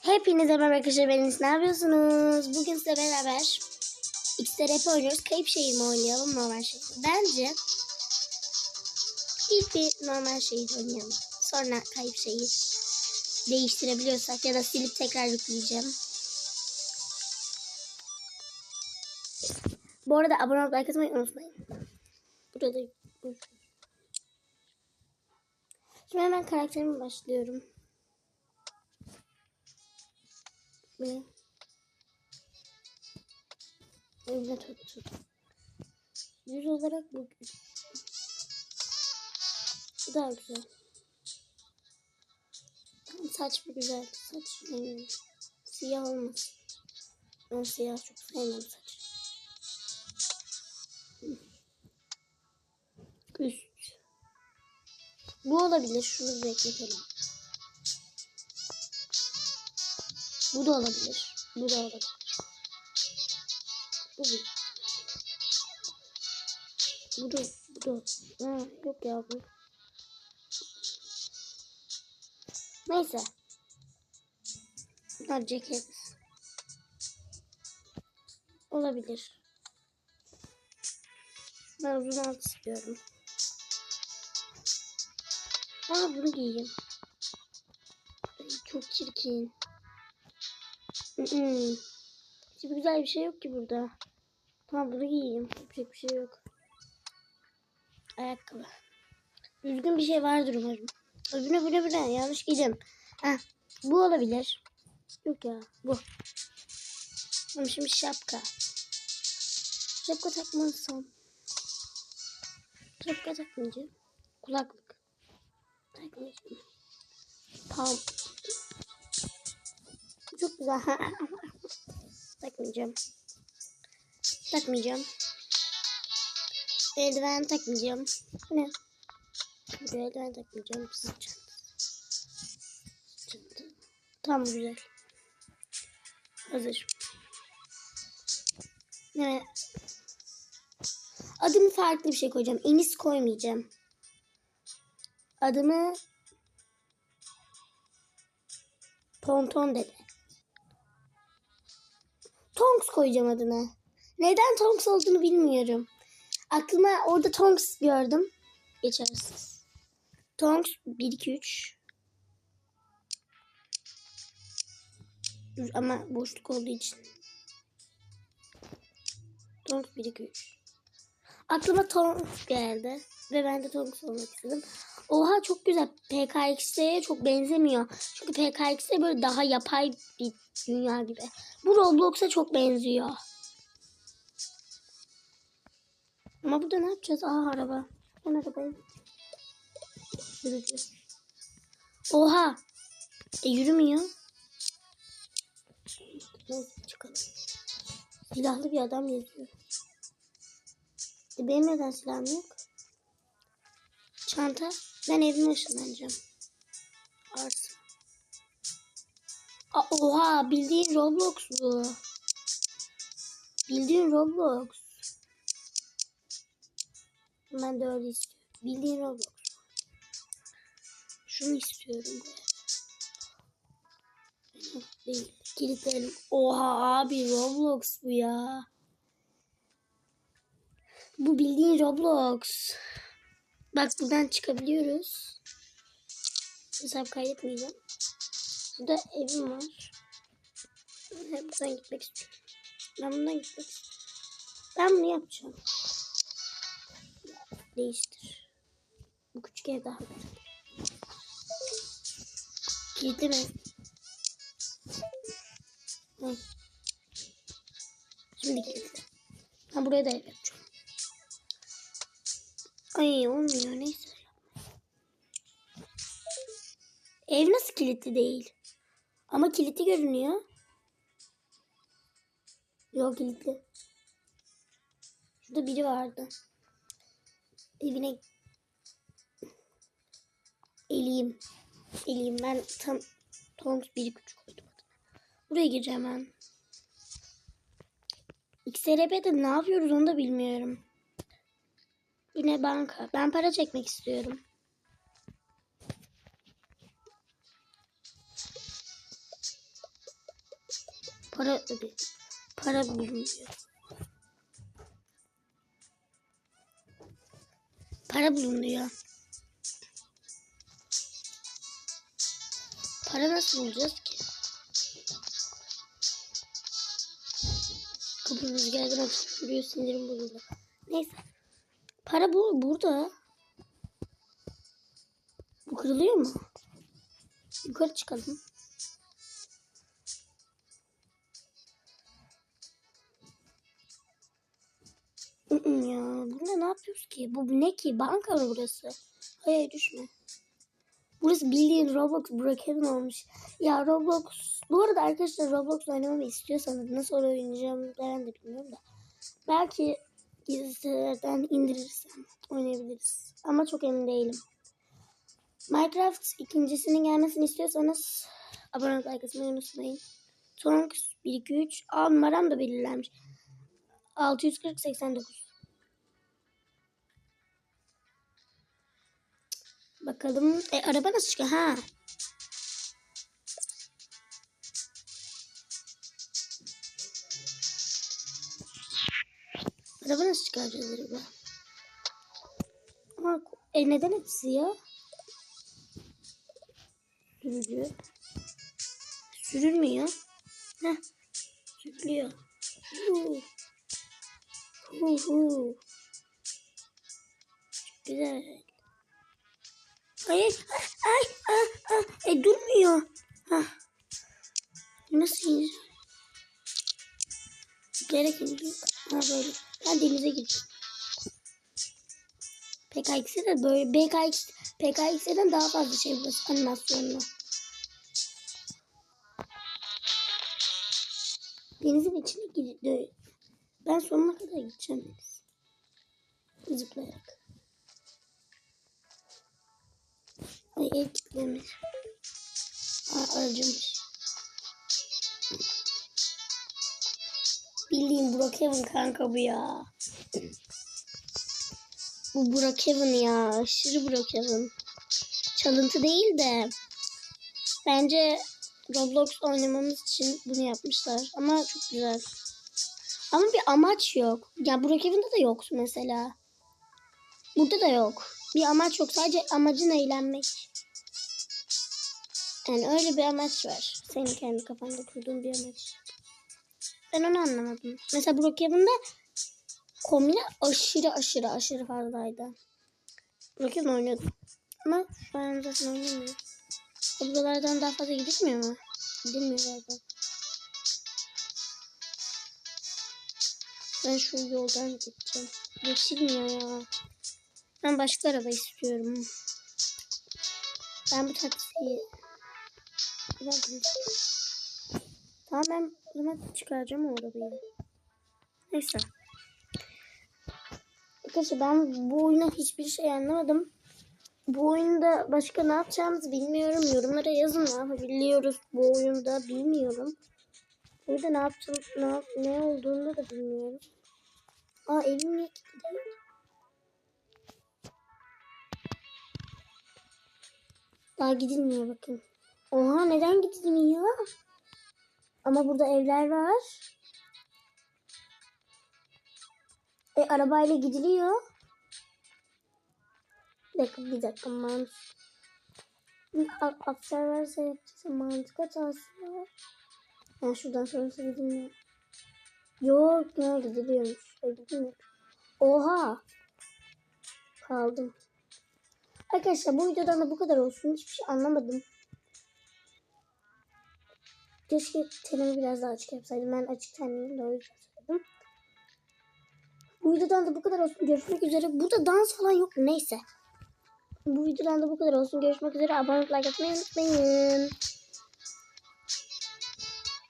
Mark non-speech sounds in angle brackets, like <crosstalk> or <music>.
Hepinize merhaba arkadaşlar ben Enis. Ne yapıyorsunuz? Bugün size beraber XRP oynuyoruz. Kayıp şehir mi oynayalım normal mi? Bence ilk bir normal şehir oynayalım. Sonra kayıp şehir değiştirebiliyorsak ya da silip tekrar yükleyeceğim. Bu arada abone olmayı like atmayı unutmayın. Burada Şimdi hemen karakterime başlıyorum. Evde tuttum. Yüz olarak bu bu daha güzel. Saç bu güzel. Saç rengi. Siyah olmasın. Ben siyah çok sevmem saç. Üst. Bu olabilir. Şunu bekletelim. Bu da olabilir. Bu da olabilir. Bu da. Bu da. Bu da. Ha, yok ya bu. Neyse. Bunlar ceket. Olabilir. Ben uzun alt istiyorum. Aa bunu giyeyim. Çok çirkin. Hiçbir güzel bir şey yok ki burada. Tamam bunu giyeyim. Yapacak bir şey yok. Ayakkabı. Düzgün bir şey vardır umarım. Öbürüne bile bile yanlış giydim. Heh, bu olabilir. Yok ya bu. Ama şimdi şapka. Şapka takmalısam. Şapka takmayacağım. Kulaklık. Takmayacağım. Pam. Çok güzel. <laughs> takmayacağım. Takmayacağım. Eldiven takmayacağım. Ne? Eldiven takmayacağım. Çanta. Tamam güzel. Hazır. Evet. Adımı farklı bir şey koyacağım. Enis koymayacağım. Adımı Tonton dede. Tonks koyacağım adına. Neden Tonks olduğunu bilmiyorum. Aklıma orada Tonks gördüm. Geçersiz. Tonks 1 2 3. Ama boşluk olduğu için. Tonks 1 2 3. Aklıma Tonks geldi ve ben de Tonks olmak istedim. Oha çok güzel. PKX'e çok benzemiyor. Çünkü PKX'e böyle daha yapay bir dünya gibi. Bu Roblox'a çok benziyor. Ama burada ne yapacağız? Aa araba. Ben arabayı. Oha. E yürümüyor. Çıkalım. Silahlı bir adam yazıyor. E benim neden silahım yok? Çanta. Ben evime ışınlanacağım. Arsa. Aa, oha bildiğin Roblox bu. Bildiğin Roblox. Ben de öyle istiyorum. Bildiğin Roblox. Şunu istiyorum. Değil. Oha abi Roblox bu ya. Bu bildiğin Roblox. Bak buradan çıkabiliyoruz. Hesap kaydetmeyeceğim. Burada evim var. Ben buradan gitmek istiyorum. Ben bundan gitmek istiyorum. Ben bunu yapacağım. Değiştir. Bu küçük ev daha güzel. Kilitleme. Hı. Şimdi kilitle. Ben buraya da ev yapacağım. Ay olmuyor neyse. Ev nasıl kilitli değil? Ama kilitli görünüyor. Yok kilitli. Şurada biri vardı. Evine eleyim. Eleyim ben tam Tonks biri küçük koydum. Buraya gireceğim ben. XRP'de ne yapıyoruz onu da bilmiyorum. Yine banka. Ben para çekmek istiyorum. Para. Para bulunuyor. Para bulunuyor. Para nasıl bulacağız ki? Kapımız geldi açılıyor sinirim bozuldu. Neyse. Para bu burada. Bu kırılıyor mu? Yukarı çıkalım. Ya burada ne yapıyoruz ki? Bu ne ki? Banka mı burası? Hayır düşme. Burası bildiğin Roblox Broken olmuş. Ya Roblox... Bu arada arkadaşlar Roblox oynamamı istiyorsanız nasıl oynayacağım ben de bilmiyorum da. Belki gizlilerden indirirsem oynayabiliriz. Ama çok emin değilim. Minecraft ikincisinin gelmesini istiyorsanız abone olmayı like atmayı unutmayın. Tonks 1 2 3 A numaram da belirlenmiş. 640 89. Bakalım. E, araba nasıl çıkıyor? Ha. Araba nasıl çıkaracağız araba? Ama, e neden hepsi ya? Sürücü. Sürülmüyor. Heh. Sürülüyor. Huu. Hu hu. Güzel. Hayır. Ay, ay, ay. E, durmuyor. Hah. Nasıl ineceğim? Gerek ineceğim. Ha böyle. Ben denize gireceğim. PKX'e de böyle PKX, PKX'den daha fazla şey burası animasyonlu. Denizin içine gidiyor. Ben sonuna kadar gideceğim. Zıplayarak. Ay ev kilitlemiş. Aa. Bildiğin Brookhaven kanka bu ya. Bu Brookhaven ya. Aşırı Brookhaven. Çalıntı değil de. Bence Roblox oynamamız için bunu yapmışlar. Ama çok güzel. Ama bir amaç yok. Ya Brookhaven'da da yoktu mesela. Burada da yok. Bir amaç yok. Sadece amacın eğlenmek. Yani öyle bir amaç var. Senin kendi kafanda kurduğun bir amaç. Ben onu anlamadım. Mesela Brookhaven'da kombine aşırı aşırı aşırı fazlaydı. Brookhaven oynuyordum. Ama ben zaten oynamıyorum. O buralardan daha fazla gidilmiyor mu? Gidilmiyor galiba. Ben şu yoldan gideceğim. Geçilmiyor ya. Ben başka araba istiyorum. Ben bu taksiyi... Bunu- Tamam ben o zaman çıkaracağım o arabayı. Neyse. Arkadaşlar ben bu oyuna hiçbir şey anlamadım. Bu oyunda başka ne yapacağımızı bilmiyorum. Yorumlara yazın ne yapabiliyoruz bu oyunda bilmiyorum. Burada ne yaptım, ne, yap- ne olduğunu da bilmiyorum. Aa evim niye kilitli? Daha gidilmiyor bakın. Oha neden gidilmiyor? Ama burada evler var. E arabayla gidiliyor. Bir dakika bir dakika mantık. Observer yapacağız. Mantık hatası var. Şuradan sonrası gidilmiyor. Yok ya gidiliyormuş. E, gidilmiyor. Oha. Kaldım. Arkadaşlar bu videodan da bu kadar olsun. Hiçbir şey anlamadım. Keşke tenimi biraz daha açık yapsaydım. Ben açık tenliyim de o. Bu videodan da bu kadar olsun. Görüşmek üzere. Burada dans falan yok. Neyse. Bu videodan da bu kadar olsun. Görüşmek üzere. Abone olup like atmayı unutmayın.